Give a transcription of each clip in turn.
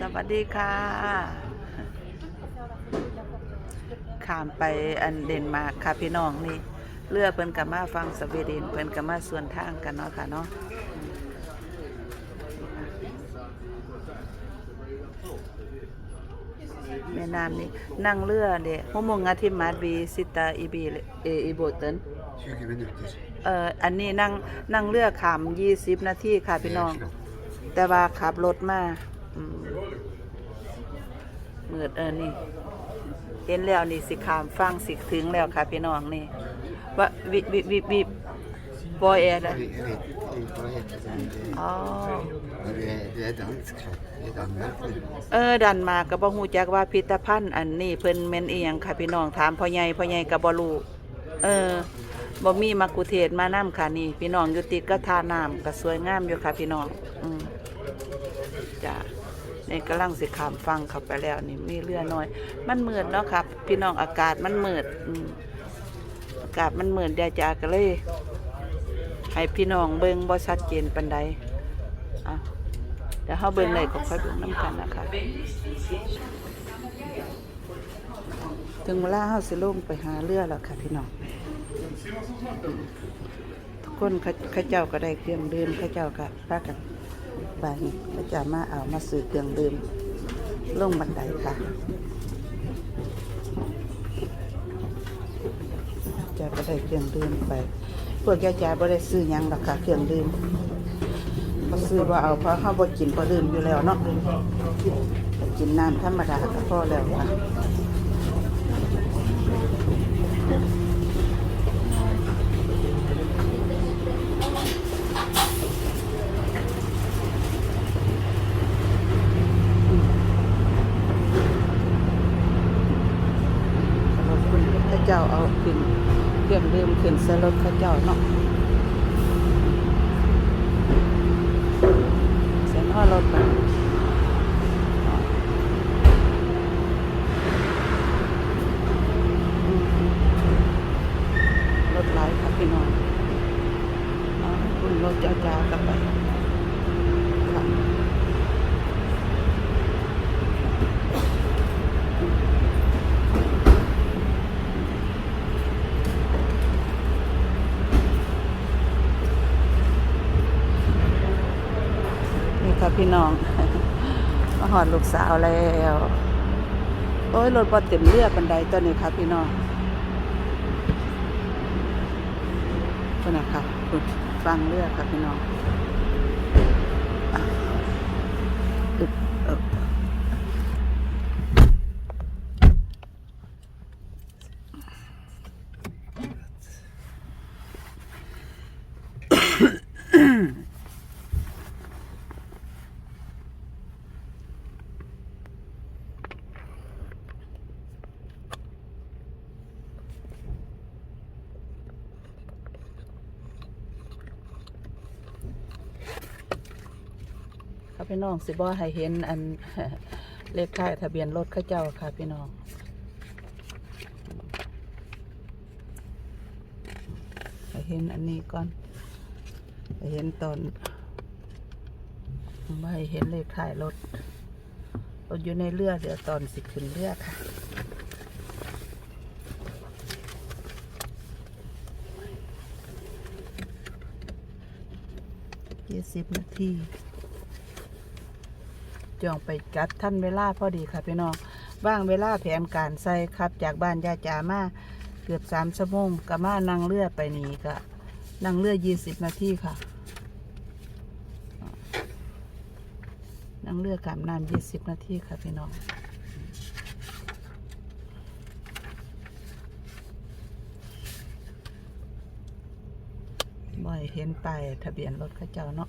สวัสดีค่ะข้ามไปอันเดนมาร์กค่ะพี่น้องนี่เรือเพิ่นกับมาฟังสวีเดนเพิ่นกับมาส่วนทางกันเนาะค่ะเนาะแม่น้ำนี่นั่งเรือเด้ฮโมงอาทิมาดบีสิตาอีบีเออีโบเติน20 minuter. เอ่ออันนี้นั่งนั่งเรือขาม20นาทีค่ะพี่น้อง แต่ว่าขับรถมา อืมมืดเออนี่เห็นแล้วนี่สิขามฟังสิถึงแล้วค่ะพี่น้องนี่ว่าวิวิวิวิบอยแอร์ Jag vet, jag vet inte vad heter det. men อ๋อ Det, det, är, det är dansk. Det är Danmark. เออดันมาก็บ่ฮู้จักว่าพิพิธภัณฑ์อันนี้เพิ่นแม่นอีหยังค่ะพี่น้องถามพ่อใหญ่พ่อใหญ่ก็บ่รู้เออบ่มีมักคุเทศมานํค่ะนี่ พี่น้องอยู่ติดก็ทาน้ำก็สวยงามอยู่ค่ะพี่น้องอืมจ้ะ นี่กำลังสิขามฟังเข้าไปแล้วนี่มีเรือน้อย มันมืดเนาะครับ พี่น้องอากาศมันมืดอืมอากาศมันมืดเดี๋ยวจะก็เลย ให้พี่น้องเบิ่งบ่ชัดเจนปานใดอะเดี๋ยวเฮาเบิ่งเลยก็ค่อยเบิ่งนํกันนะคะถึงเวลาเฮาสิลงไปหาเรือแล้วค่ะพี่น้องทุกคนเขาเขาเจ้าก็ได้เครื่องดื่มเขาเจ้าก็พากัน ไปเขาเจ้ามาเอามาซื้อเครื่องดื่มลงบันไดค่ะจ้าก็ได้เครื่องดื่มไป พวกยาจ่าบ่ได้ซื้อยังรอกค่ะเครื่องดื่มบ่ซื้อว่าเอาเพราะเฮาบ่กินบ่ดื่มอยู่แล้วเนาะกินน้ำธรรมดาก็พอแล้วค่ะ รถคุณพระเจ้าเอาขึ้นเครื่องดื่มขึ้นใส่รถพระเจ้าเนาะเสียงอ้อรถไปรถไหลครับพี่น้องเอาคุณรถจ้าจ้ากลับไปค่ะ นี่ครับ พี่น้องมาหอดลูกสาวแล้ว โอ้ยรถบอเต็มเลือดบันไดตัวนี้ครับพี่น้องตัวนะครับฟังเลือดครับพี่น้อง ครับพี่น้องสิบอให้เห็นอันเลขท้ายทะเบียนรถข้าเจ้าค่ะพี่น้องให้เห็นอันนี้ก่อนให้เห็นตอนไม่ให้เห็นเลขท้ายรถรถอยู่ในเรือเดี๋ยวตอนสิขึ้นเรือค่ะยี่สิบนาที จองไปจัดท่านเวลาพอดีค่ะพี่น้องว่างเวลาแผนการใส่ครับ จากบ้านยาจามาเกือบสามชั่วโมงก็มานั่งเรือไปนี่ก็นั่งเรือยี่สิบนาทีค่ะ นั่งเรือขามน้ำยี่สิบนาทีค่ะพี่น้องบ่อยเห็นไปทะเบียนรถข้าเจ้าเนาะ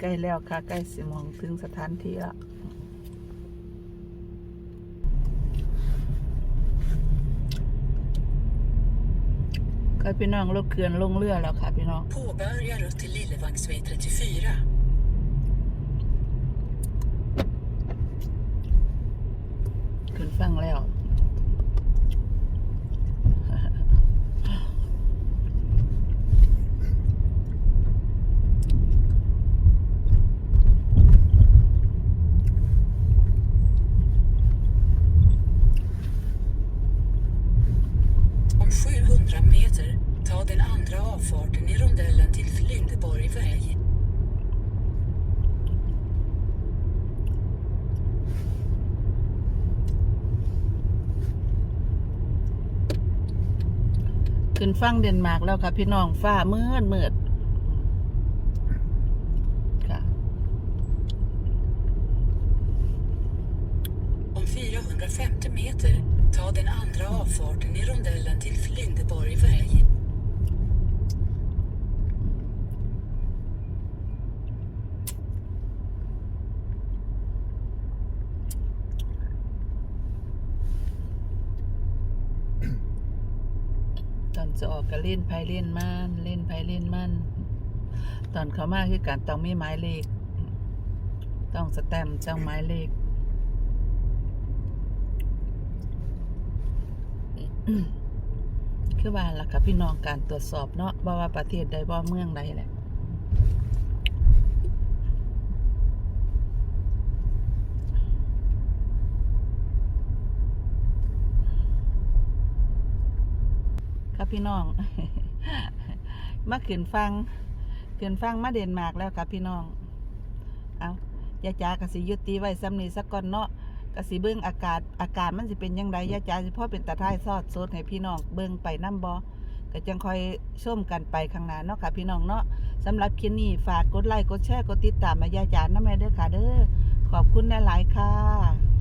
ใกล้แล้วค่ะ ใกล้สิมองถึงสถานที่แล้วก็พี่น้องรถเขื่อนลงเรือแล้วค่ะพี่น้อง Påbörja rutt till Liljevangsväg 34. ขึ้นฟังแล้ว 100 meter, ta den andra avfarten i rondellen till Flyindeborg väg. ขึ้นฟังเดนมาร์กแล้วค่ะพี่น้องฟ้ามืดมืดค่ะ Om 450 meter, ta den andra avfarten i rondellen till Flyindeborg väg. ตอนจะออกก็เล่นไพ่เล่นมันเล่นไพ่เล่นมันตอนเขามาคือการต้องมีหมายเลข ต้องสแตมป์ต้องหมายเลขคือว่าล่ะค่ะพี่น้องการตรวจสอบเนาะว่ว่าประเทศใดว่าเมืองใดแหละ ครับพี่น้อง มาขึ้นฟังขึ้นฟังมาเดนมาร์กแล้วครับพี่น้อง เอายาจากสิยุติไว้ซ้ำนี้สักก่อนเนาะกสิเบิ้งอากาศอากาศมันสิเป็นยังไงยาจาสิพ่อเป็นตาท้ายซอดโซดให้พี่น้องเบิ้งไปน้ำบอก็จังคอยชมกันไปข้างหน้าเนาะค่ะพี่น้องเนาะสำหรับคลิปนี้ฝากกดไลค์กดแชร์กดติดตามมายาจาน้ำแม่เด้อค่ะเด้อขอบคุณหลายๆค่ะ